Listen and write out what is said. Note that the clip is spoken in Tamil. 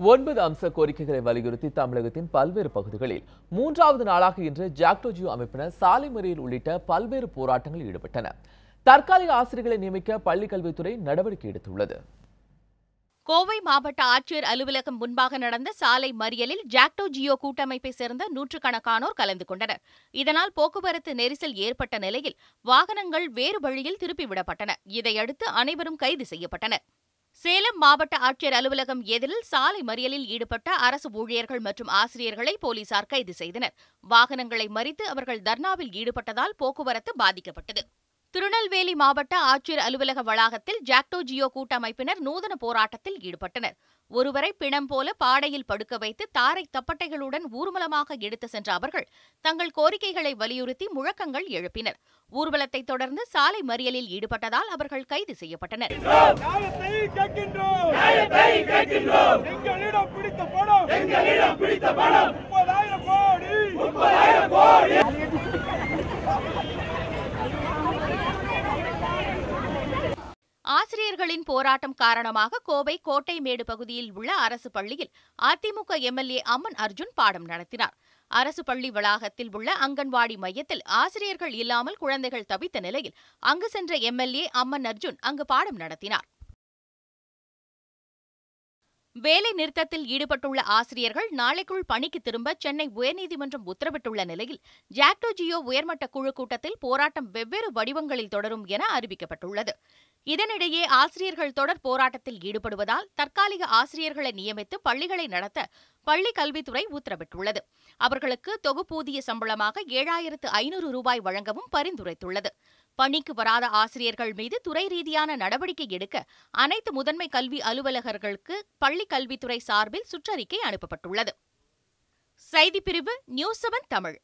ஒன்பது அம்ச கோரிக்கைகளை வலியுறுத்தி தமிழகத்தின் பல்வேறு பகுதிகளில் மூன்றாவது நாளாக இன்று ஜாக்டோஜியோ அமைப்பினர் சாலை மறியல் உள்ளிட்ட பல்வேறு போராட்டங்களில் ஈடுபட்டன தற்காலிக ஆசிரியர்களை நியமிக்க பள்ளிக் கல்வித்துறை நடவடிக்கை எடுத்துள்ளது. கோவை மாவட்ட ஆட்சியர் அலுவலகம் முன்பாக நடந்த சாலை மறியலில் ஜாக்டோ ஜியோ கூட்டமைப்பை சேர்ந்த நூற்றுக்கணக்கானோர் கலந்து கொண்டனர். இதனால் போக்குவரத்து நெரிசல் ஏற்பட்ட நிலையில் வாகனங்கள் வேறு வழியில் திருப்பிவிடப்பட்டன இதையடுத்து அனைவரும் கைது செய்யப்பட்டனர். சேலம் மாவட்ட ஆட்சியர் அலுவலகம் எதிரில் சாலை மறியலில் ஈடுபட்ட அரசு ஊழியர்கள் மற்றும் ஆசிரியர்களை போலீசார் கைது செய்தனர். வாகனங்களை மறித்து அவர்கள் தர்ணாவில் ஈடுபட்டதால் போக்குவரத்து பாதிக்கப்பட்டது. திருநெல்வேலி மாவட்ட ஆட்சியர் அலுவலக வளாகத்தில் ஜாக்டோ ஜியோ கூட்டமைப்பினர் நூதன போராட்டத்தில் ஈடுபட்டனர். ஒருவரை பிணம் போல பாடையில் படுக்க வைத்து தாரை தப்பட்டைகளுடன் ஊர்வலமாக எடுத்து சென்ற அவர்கள் தங்கள் கோரிக்கைகளை வலியுறுத்தி முழக்கங்கள் எழுப்பினர். ஊர்வலத்தை தொடர்ந்து சாலை மறியலில் ஈடுபட்டதால் அவர்கள் கைது செய்யப்பட்டனர். நியாயத்தை கேட்கின்றோம். நியாயத்தை கேட்கின்றோம். எங்களிடம் பிடித்த பணம் எங்களிடம் பிடித்த பணம் முப்பதாயிரம் கோடி முப்பதாயிரம் கோடி ஆசிரியர்களின் போராட்டம் காரணமாக கோவை கோட்டைமேடு பகுதியில் உள்ள அரசு பள்ளியில் அதிமுக எம்எல்ஏ அம்மன் அர்ஜுன் பாடம் நடத்தினார். அரசு பள்ளி வளாகத்தில் உள்ள அங்கன்வாடி மையத்தில் ஆசிரியர்கள் இல்லாமல் குழந்தைகள் தவித்த நிலையில் அங்கு சென்ற எம்எல்ஏ அம்மன் அர்ஜுன் அங்கு பாடம் நடத்தினார். வேலை நிறுத்தத்தில் ஈடுபட்டுள்ள ஆசிரியர்கள் நாளைக்குள் பணிக்கு திரும்ப சென்னை உயர்நீதிமன்றம் உத்தரவிட்டுள்ள நிலையில் ஜாக்டோ ஜியோ உயர்மட்ட குழு கூட்டத்தில் போராட்டம் வெவ்வேறு வடிவங்களில் தொடரும் என அறிவிக்கப்பட்டுள்ளது. இதனிடையே ஆசிரியர்கள் தொடர் போராட்டத்தில் ஈடுபடுவதால் தற்காலிக ஆசிரியர்களை நியமித்து பள்ளிகளை நடத்த பள்ளி கல்வித்துறை உத்தரவிட்டுள்ளது. அவர்களுக்கு தொகுப்பூதிய சம்பளமாக ஏழாயிரத்து ஐநூறு ரூபாய் வழங்கவும் பரிந்துரைத்துள்ளது. பணிக்கு வராத ஆசிரியர்கள் மீது துறை ரீதியான நடவடிக்கை எடுக்க அனைத்து முதன்மை கல்வி அலுவலகர்களுக்கு பள்ளி கல்வித்துறை சார்பில் சுற்றறிக்கை அனுப்பப்பட்டுள்ளது. செய்திப்பிரிவு நியூஸ் செவன் தமிழ்.